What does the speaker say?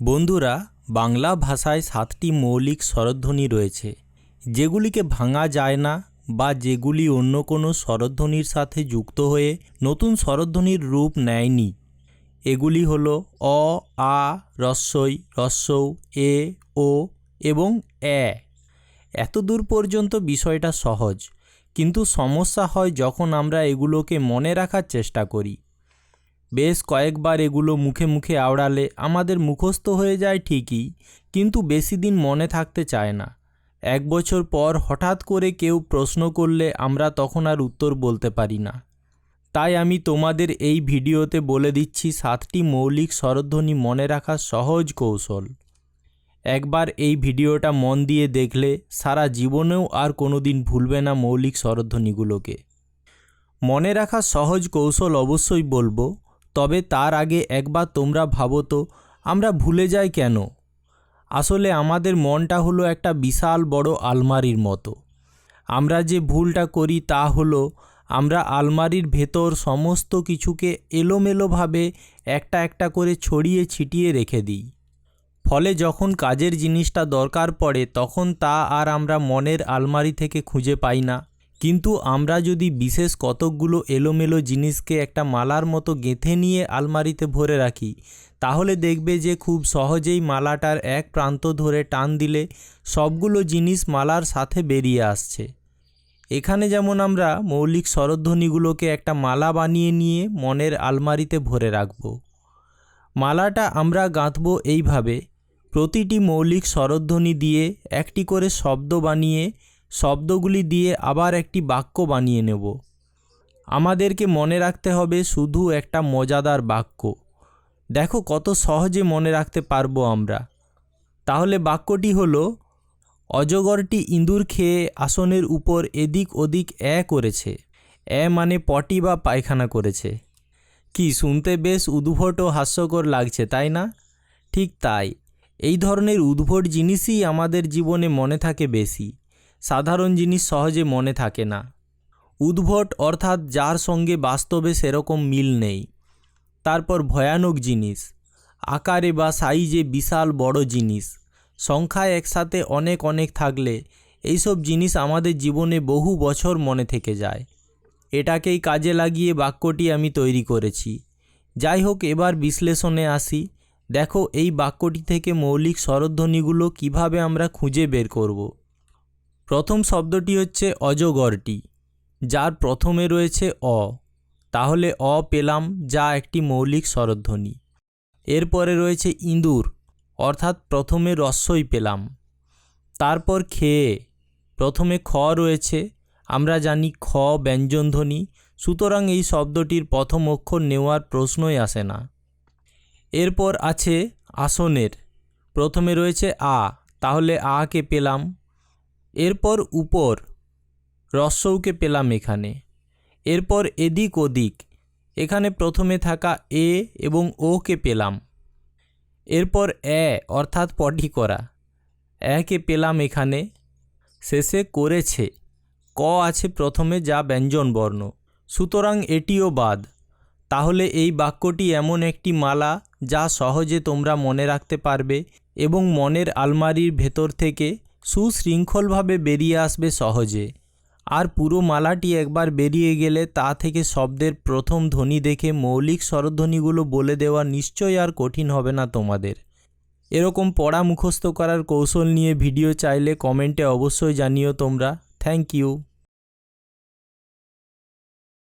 বন্ধুরা, বাংলা ভাষায় সাতটি মৌলিক স্বরধ্বনি রয়েছে। যেগুলিকে ভাঙা যায় না বা যেগুলি অন্য কোনো স্বরধ্বনির সাথে যুক্ত হয়ে নতুন স্বরধ্বনির রূপ নেয়নি। এগুলি হলো অ, আ রস্বই রস্বৌ এ, ও এবং এ এতদূর পর্যন্ত বিষয়টা সহজ, কিন্তু সমস্যা হয় যখন আমরা এগুলোকে মনে রাখার চেষ্টা করি। বেশ কয়েকবার এগুলো মুখে মুখে আওড়ালে আমাদের মুখস্থ হয়ে যায় ঠিকই, কিন্তু বেশি দিন মনে থাকতে চায় না। এক বছর পর হঠাৎ করে কেউ প্রশ্ন করলে আমরা তখন আর উত্তর বলতে পারি না। তাই আমি তোমাদের এই ভিডিওতে বলে দিচ্ছি সাতটি মৌলিক স্বরধ্বনি মনে রাখার সহজ কৌশল। একবার এই ভিডিওটা মন দিয়ে দেখলে সারা জীবনেও আর কোনো দিন ভুলবে না মৌলিক স্বরধ্বনিগুলোকে। মনে রাখার সহজ কৌশল অবশ্যই বলব তবে তার আগে একবার তোমরা ভাবো তো, আমরা ভুলে যাই কেন? আসলে আমাদের মনটা হলো একটা বিশাল বড় আলমারির মতো। আমরা যে ভুলটা করি তা হলো, আমরা আলমারির ভেতর সমস্ত কিছুকে এলোমেলোভাবে একটা একটা করে ছড়িয়ে ছিটিয়ে রেখে দিই। ফলে যখন কাজের জিনিসটা দরকার পড়ে, তখন তা আর আমরা মনের আলমারি থেকে খুঁজে পাই না। কিন্তু আমরা যদি বিশেষ কতকগুলো এলোমেলো জিনিসকে একটা মালার মতো গেঁথে নিয়ে আলমারিতে ভরে রাখি, তাহলে দেখবে যে খুব সহজেই মালাটার এক প্রান্ত ধরে টান দিলে সবগুলো জিনিস মালার সাথে বেরিয়ে আসছে। এখানে যেমন আমরা মৌলিক স্বরধ্বনিগুলোকে একটা মালা বানিয়ে নিয়ে মনের আলমারিতে ভরে রাখব। মালাটা আমরা গাঁথব এইভাবে, প্রতিটি মৌলিক স্বরধ্বনি দিয়ে একটি করে শব্দ বানিয়ে শব্দগুলি দিয়ে আবার একটি বাক্য বানিয়ে নেব। আমাদেরকে মনে রাখতে হবে শুধু একটা মজাদার বাক্য। দেখো কত সহজে মনে রাখতে পারব আমরা। তাহলে বাক্যটি হলো, অজগরটি ইঁদুর খেয়ে আসনের উপর এদিক ওদিক এ করেছে। এ মানে পটি বা পায়খানা করেছে। কি শুনতে বেশ উদ্ভট ও হাস্যকর লাগছে, তাই না? ঠিক তাই। এই ধরনের উদ্ভট জিনিসই আমাদের জীবনে মনে থাকে বেশি। সাধারণ জিনিস সহজে মনে থাকে না। উদ্ভট অর্থাৎ যার সঙ্গে বাস্তবে সেরকম মিল নেই। তারপর ভয়ানক জিনিস, আকারে বা সাইজে বিশাল বড় জিনিস, সংখ্যায় একসাথে অনেক অনেক থাকলে এইসব জিনিস আমাদের জীবনে বহু বছর মনে থেকে যায়। এটাকেই কাজে লাগিয়ে বাক্যটি আমি তৈরি করেছি। যাই হোক, এবার বিশ্লেষণে আসি। দেখো, এই বাক্যটি থেকে মৌলিক স্বরধ্বনিগুলো কীভাবে আমরা খুঁজে বের করব। প্রথম শব্দটি হচ্ছে অজগরটি, যার প্রথমে রয়েছে অ। তাহলে অ পেলাম যা একটি মৌলিক স্বরধ্বনি। এরপরে রয়েছে ইঁদুর, অর্থাৎ প্রথমে রস্যই পেলাম। তারপর খেয়ে প্রথমে খ রয়েছে, আমরা জানি খ ব্যঞ্জনধ্বনি, সুতরাং এই শব্দটির প্রথম অক্ষর নেওয়ার প্রশ্নই আসে না। এরপর আছে আসনের, প্রথমে রয়েছে আ, তাহলে আ কে পেলাম এরপর উপর রস্যৌকে পেলাম এখানে। এরপর এদিক ওদিক, এখানে প্রথমে থাকা এ এবং ওকে পেলাম। এরপর এ, অর্থাৎ পটি করা। একে পেলাম এখানে। শেষে করেছে। ক আছে প্রথমে যা ব্যঞ্জন বর্ণ। সুতরাং এটিও বাদ। তাহলে এই বাক্যটি এমন একটি মালা যা সহজে তোমরা মনে রাখতে পারবে এবং মনের আলমারির ভেতর থেকে সুশৃঙ্খলভাবে বেরিয়ে আসবে সহজে। আর পুরো মালাটি একবার বেরিয়ে গেলে তা থেকে শব্দের প্রথম ধ্বনি দেখে মৌলিক স্বরধ্বনিগুলো বলে দেওয়া নিশ্চয় আর কঠিন হবে না তোমাদের। এরকম পড়া মুখস্থ করার কৌশল নিয়ে ভিডিও চাইলে কমেন্টে অবশ্যই জানিও তোমরা। Thank you.